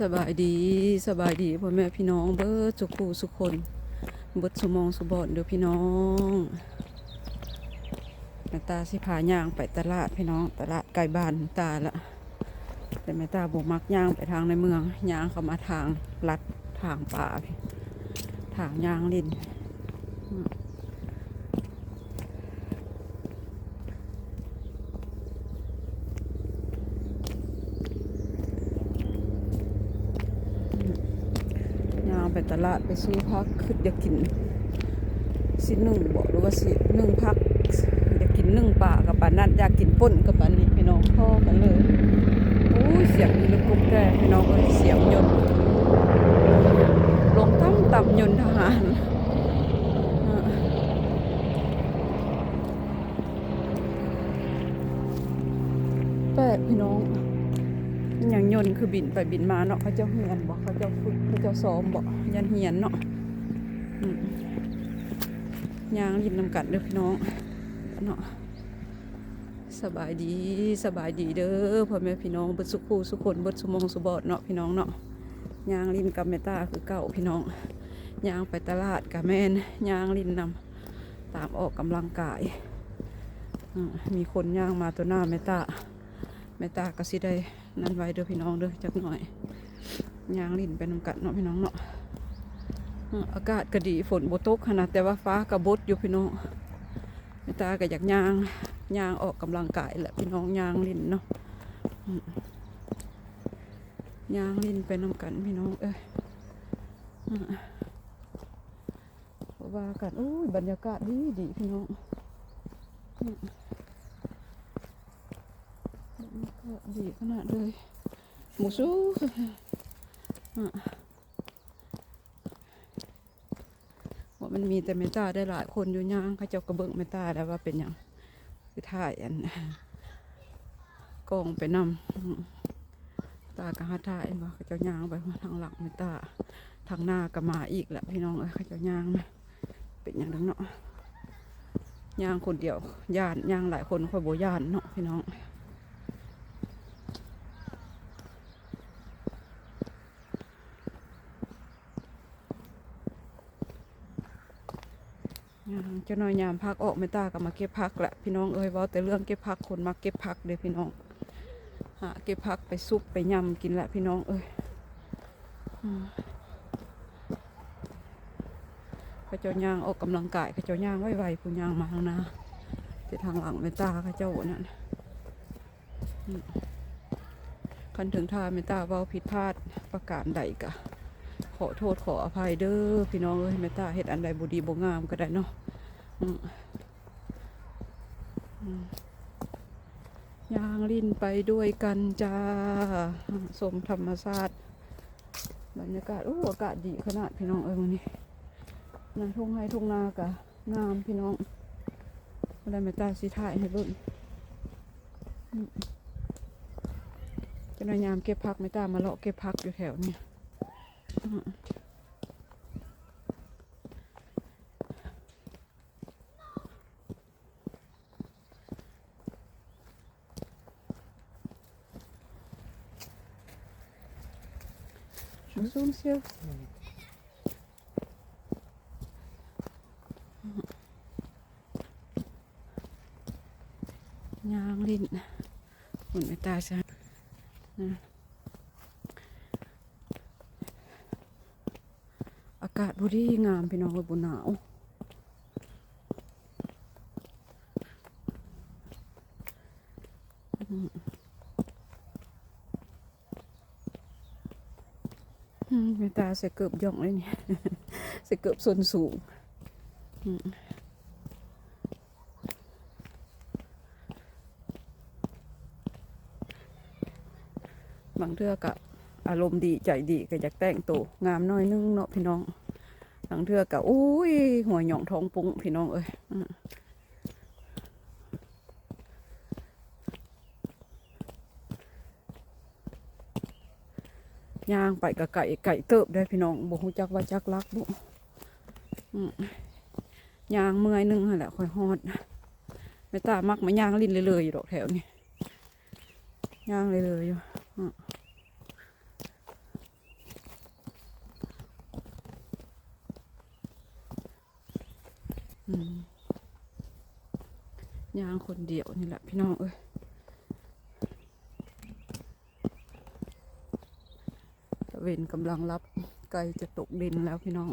สบายดีสบายดีพ่อแม่พี่น้องเบิดสุขูสุคนเบิดสมองสุบอนเด้อพี่น้องแม่ตาสิพาย่างไปตลาดพี่น้องตลาดไกลบ้านตาละแต่แม่ตาบ่มักย่างไปทางในเมืองย่างเข้ามาทางลัดทางป่าทางย่างลินอืมย่าง ไปตลาดไปซื้อพักคืออยากกินสิหนึ่งบอกหรือว่าสิหนึ่งพักอยากกินนึ่งป่ากับปานั้นอยากกินป่นกับปานนี้พี่น้องพ่อกันเลยโอ้ยเสียงนี่ลูกกุ๊กแก่พี่น้องเอ้ยเสียงยนต์ลงตั้งต่ำยนต์ทหารอ่าแปดพี่น้องอย่างยนต์ คือบินไปบินมาเนาะเขาเจ้าเฮียนบอกเขาเจ้าฝึกเขาเจ้าซ้อมบอกยันเฮียนเนาะยางยินนำกันเด้อพี่น้องเนาะสบายดีสบายดีเด้อพ่อแม่พี่น้องเบิดสุขูสุคนเบิดสุมองสุบอดเนาะพี่น้องเนาะยางลินกับเมตาคือเก่าพี่น้องยางไปตลาดกับแม่นยางลินนำตามออกกำลังกายมีคนย่างมาตัวหน้าเมตาเมตาก็สิได้ นั่นไว้เด้อพี่น้องเด้อจักหน่อยยางลินไปนำกันเนาะพี่น้องเนาะอากาศก็ดีฝนบ่ตกขนาดแต่ว่าฟ้าก็บดอยู่พี่น้องแม่ตาก็อยากยางยางออกกำลังกายแหละพี่น้องยางลินเนาะยางลินไปน้ำกันพี่น้องเอ้ยว่ากันอุ้ยบรรยากาศดีดีพี่น้องอืมบรรยากาศ ดีขนาดเลย หมูสู้ว่ามันมีแต่เมตาได้หลายคนอยู่ย่างเขาเจ้ากระเบื้องเมตาแล้วว่าเป็นอย่างคือถ่ายอันกองไปนำตากระหาถ่ายบ่เขาเจ้าย่างไปทางหลังเมตาทางหน้าก็มาอีกแหละพี่น้องเอ้ยเขาเจ้าย่างเป็นอย่างนั้นเนาะย่างคนเดียวย่านย่างหลายคนค่อยโบย่านเนาะพี่น้อง เจ้าน้อยยามพักออกไม่ตาก็มาเก็บพักแหละพี่น้องเอ้ยว่าแต่เรื่องเก็บพักคนมาเก็บพักเด้อพี่น้องหาเก็บพักไปซุปไปยำกินแหละพี่น้องเอ้ยข้าเจ้าย่างออกกำลังกายข้าเจ้าย่างไวๆผู้ย่างมาทางหนาแต่ทางหลังไม่ตาข้าเจ้านั่นคันถึงท่าไม่ตาเว้าผิดพลาดประการใดกะ ขอโทษขออภัยเด้อพี่น้องเอ้ยแม่ตาเฮ็ดอันใดบ่ดีบ่งามก็ได้เนาะอืมอืม ยางลิ้นไปด้วยกันจ้าสมธรรมชาติบรรยากาศโอ้อากาศดีขนาดพี่น้องเอ้ยวันนี้นาทุ่งไห้ทุ่งนากะงามพี่น้องอะไรม่ตาสิถ่ายให้เบิ่งจะนายามเก็บผักแม่ตามาเลาะเก็บผักอยู่แถวนี้ ซู มเชียวยางลิ้นหุ่นไม่ตาซะนะอากาศบุรีงามพี่น้องเลยบนหนาวอืม อืมตาใส่เกือบย่องเลยเนี่ยใส่เกือบส่วนสูงบางเทือกับอารมณ์ดีใจดีก็อยากแต่งตัวงามน้อยนึงเนาะพี่น้องบางเทือกับอุ้ยหัวหย่องท้องปุ้งพี่น้องเอ้ย ย่างไปกับไก่ไก่เติบได้พี่น้องบุกจักว่าจักรักบุย่างเมื่อยนึงแหละค่อยฮอดไม่ตามักมาย่างลิ้นเลยๆอยู่ดอกแถวนี้ย่างเลยๆอยู่ยางคนเดียวนี่แหละพี่น้องเอ้ย เวนกำลังรับไกลจะตกดินแล้วพี่น้อง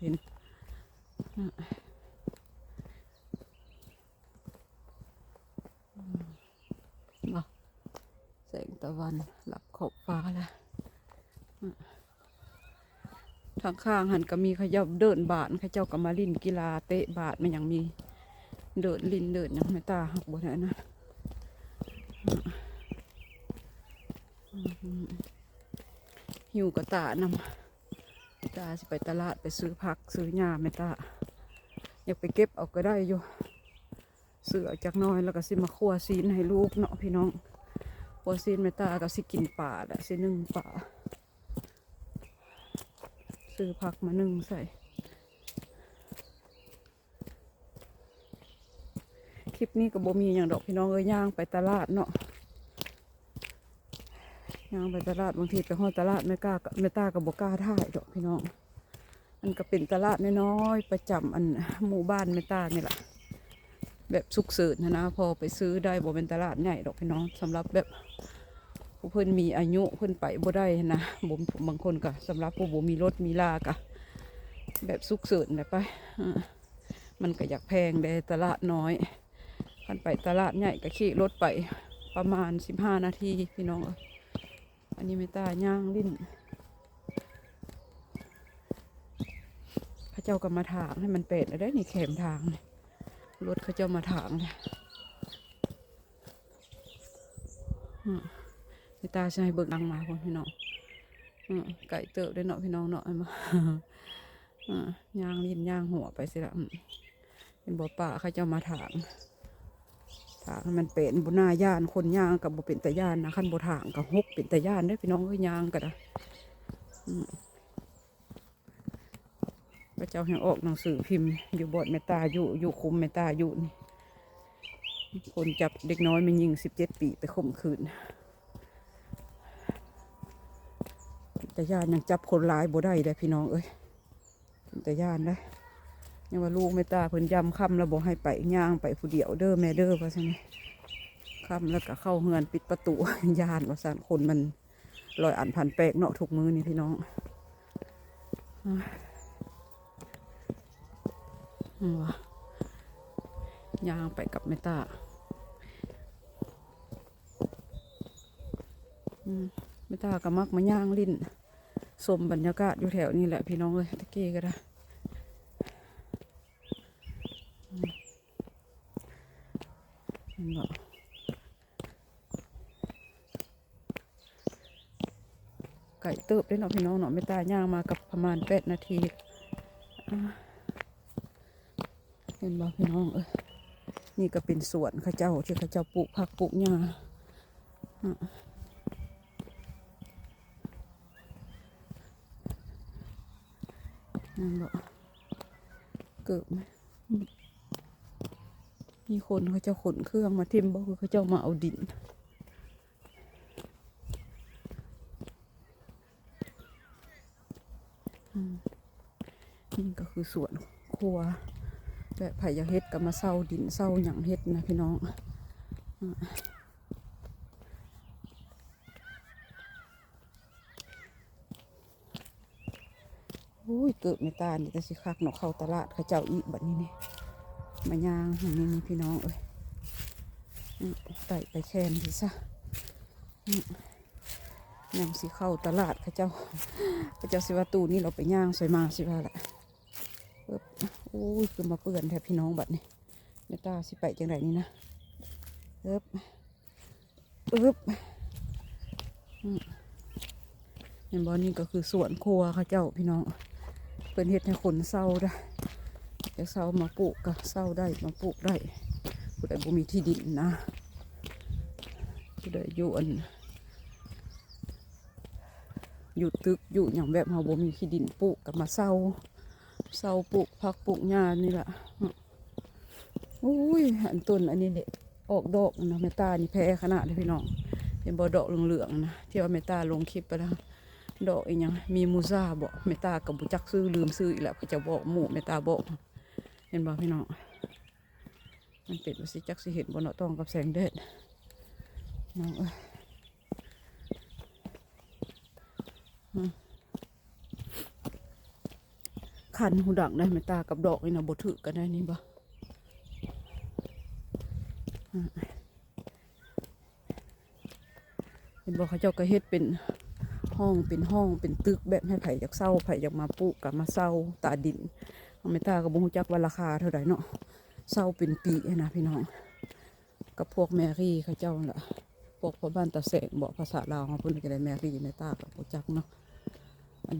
เห็นมาแสงตะวันหลับขอบฟ้าแล้วทางข้างหันก็มีขยับเดินบาทขาเจ้าก็มาลินกีฬาเตะบาทมันยังมีเดินลินเดินยังไม่ตาหักบนนั้นนะอืม หิวกระตานำตาสิไปตลาดไปซื้อผักซื้อหญ้าไม่ตาอยากไปเก็บเอาก็ได้อยู่ซื้อเอาจากน้อยแล้วก็สิมาคั่วซีนให้ลูกเนาะพี่น้องคั่วซีนไม่ตาก็สิกินป่าแหละสินึ่งป่าซื้อผักมานึ่งใส่คลิปนี้ก็บ่มีอย่างดอกพี่น้องเอ้ยย่างไปตลาดเนาะ ย่างไปตลาดบางทีไปห้อตลาดไม่กล้าไม่ตากับบกล้าถ่ายดอกพี่น้อง มันก็เป็นตลาดน้อยๆประจำอันหมู่บ้านไม่ตานี่แหละแบบสุกเสริญนะนะพอไปซื้อได้บ่เป็นตลาดใหญ่ดอกพี่น้องสำหรับแบบผู้เพิ่นมีอายุเพิ่นไปบ่ได้นะบ่บางคนก็สำหรับผู้บ่มีรถมีลากะแบบสุกเสริญเลยไปมันก็อยากแพงเด้ตลาดน้อยคันไปตลาดใหญ่ก็ขี่รถไปประมาณสิบห้านาทีพี่น้องเอ้ย อันนี้ไม่ตาย่างลิ้นเขาเจ้าก็มาถางให้มันเป็ดได้นี่แขมทางรถเขาเจ้ามาถางเลยไม่ตาใช้เบิกดังมาคนพี่น้องอไก่เติบได้เนาะพี่น้องเนาะมาย่างลิ้นย่างหัวไปสิละเป็นบ่อป่าเขาเจ้ามาถาง ถางมันเป็นบุนาย่านคนย่างกับบุเป็นตะย่านนะขั้นบุถางกับฮกเป็นตะย่านได้พี่น้องเอ้ยย่างก็ได้อืมพระเจ้าแห่งออกหนังสือพิมพ์อยู่บอดเมตตาอยู่อยู่คุมเมตตาอยู่นี่คนจับเด็กน้อยมันยิงสิบเจ็ดปีไปข่มขืนตะยานยังจับคนร้ายบ่ได้เลยพี่น้องเอ้ยตะยานได้อ ยังว่าลูกเมตตาเพิ่นยำคำแล้วบอกให้ไปย่างไปผู้เดียวเด้อแม่เด้อว่าซั่นนี่คำแล้วก็เข้าเฮือนปิดประตูยานว่าซั่นคนมันลอยอันพันแปลกเนาะทุกมือนี่พี่น้องว่ะย่างไปกับเมตตาอืมเมตาก็มักมาย่างลิ้นสมบรรยากาศอยู่แถวนี้แหละพี่น้องเอ้ยตะกี้ก็ได้ ไก่เติบได้เนาะพี่น้องเนาะไม่ตายย่างมากับประมาณแปดนาทีเห็นบ่พี่น้องเอ้ยนี่ก็เป็นสวนข้าเจ้าที่ข้าเจ้าปลูกผักปลูกหญ้าอะนั่นบ่เกิดไหม มีคนเขาจะขนเครื่องมาทิมบอกคือเขาจะมาเอาดิน นี่ก็คือสวนครัวแบบไผ่ยาเฮ็ดก็มาเศร้าดินเศร้าหยังเฮ็ดนะพี่น้องอุ้ยเกิดไม่ตานี่แต่สิคักเนาะเข้าตลาดเขาเจ้าอีกบัดนี้นี่ มายางอย่างนี้นี่พี่น้องเอ้ยไต่ไปแคนดีซะยังสิเข้าตลาดข้าเจ้าข้าเจ้าสิว่าตูนี่เราไปย่างสวยมาสิว่าละเอิบโอ้ยคือมาเปื่อนแทบพี่น้องบัดนี้เมตาสิไปจังไรนี่นะเอิบเอิบเห็นบอลนี่ก็คือสวนครัวข้าเจ้าพี่น้องเป็นเห็ดให้คนเศร้าได้ จะเศร้ามาปลูกก็เศร้าได้มาปลูกได้ผู้ใดบ่มีที่ดินนะผู้ใดอยู่อันอยู่ตึกอยู่อย่างแบบเฮาบ่มีที่ดินปลูกก็มาเศร้าเศร้าปลูกผักปลูกหญ้านี่แหละอุ้ยอันต้นอันนี้เด็ออกดอกนะเมตานี่แพ้ขนาดเลยพี่น้องเห็นบ่ดอกเหลืองๆนะที่ว่าเมตาลงคลิปไปแล้วดอกอีหยังมีมูซาบอกเมตากับบุจักซื้อลืมซื้ออีกแล้วเขาจะบอกหมู่เมตาบอก เห็นบ่พี่น้อง มันเป็นว่าสิจักสิเห็นบนเนาะต้องกับแสงแดดน้องเอ้ยอืมคันหูดังได้ไหมตากับดอกนี่นะบถือกันได้นี่บ่เห็นบอกเขาเจ้าก็เฮ็ดเป็นห้องเป็นห้องเป็นตึกแบบให้ไผ่จากเศร้าไผ่จากมาปลูกกับมาเศร้าตาดิน เม่ตากับบุ้งจักว่าราคาเท่าไหร่เนาะเศร้าเป็นปีนะพี่น้อง กับพวกแมรี่เขาเจ้าล่ะพวกพ่อบ้านตาแสงบอกภาษาลาวเขาพูดกันได้แมรี่ในตากับโจักเนาะอัน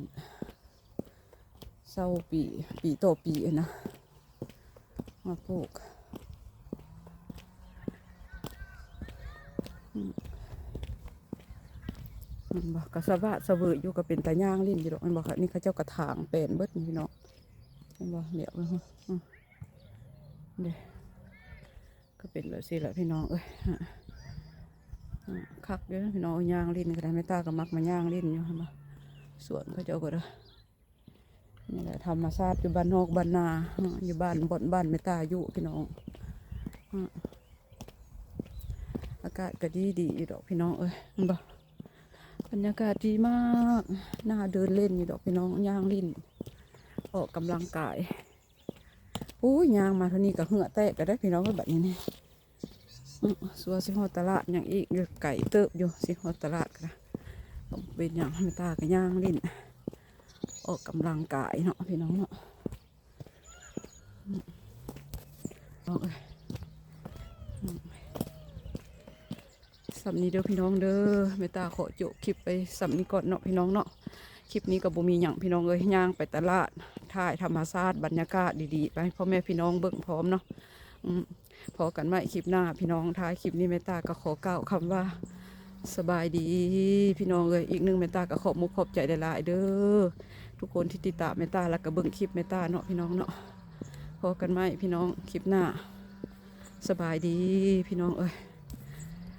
เศร้าปีปีต่อปีนะมาปลูกมันบอกกระสะบะสะเวยอยู่กับเป็นตาย่างลิ้นอยู่ดอกมันบอกค่ะนี่เขาเจ้ากระถางเป็นเบิดนี่พี่น้อง บอกเดี๋ยวมันอืมเด้ก็เป็นแบบสิแหละพี่น้องเอ้ยฮะคักเด้อพี่น้องย่างลิ้นก็ได้ไม่ตาก็มักมาย่างลิ้นอยู่มาสวนเขาเจ้าก็เด้อนี่แหละธรรมชาติอยู่บ้านนอกบ้านนาอยู่บ้านบ่อนบ้านไม่ตาอยู่พี่น้องอากาศก็ดีดีอยู่ดอกพี่น้องเอ้ยเห็นบ่บรรยากาศดีมากน่าเดินเล่นอยู่ดอกพี่น้องย่างลิ้น ออกกำลังกายอู้ยางมาเท่านี้ก็เหงื่อแตกก็ได้พี่น้องก็แบบนี้นี่สัวสิฮอตลาดอย่างอีกอยู่ไก่เติบอยู่สิฮอตลาดก็ได้ก็เป็นอย่างให้ตาก็ย่างลิ้นออกกำลังกายเนาะพี่น้องเนาะอื้อเอาเอ้ยอื้อสำนี้เด้อพี่น้องเด้อแม่ตาขอจบคลิปไปสำนี้ก่อนเนาะพี่น้องเนาะคลิปนี้กับบุมีอย่างพี่น้องเอ้ยย่างไปตลาด ถ่ายธรรมชาติบรรยากาศดีๆ ไปพ่อแม่พี่น้องเบิ่งพร้อมเนาะพอกันใหม่คลิปหน้าพี่น้องท้ายคลิปนี้แม่ตาก็ขอกล่าคำว่าสบายดีพี่น้องเลยอีกหนึ่งแม่ตาก็ขอบมุกขอบใจหลายๆเด้อทุกคนที่ติดตามแม่ตาแล้วก็เบิ่งคลิปแม่ตาเนาะพี่น้องเนาะพอกันใหมพี่น้องคลิปหน้า สบายดีพี่น้องเอ้ย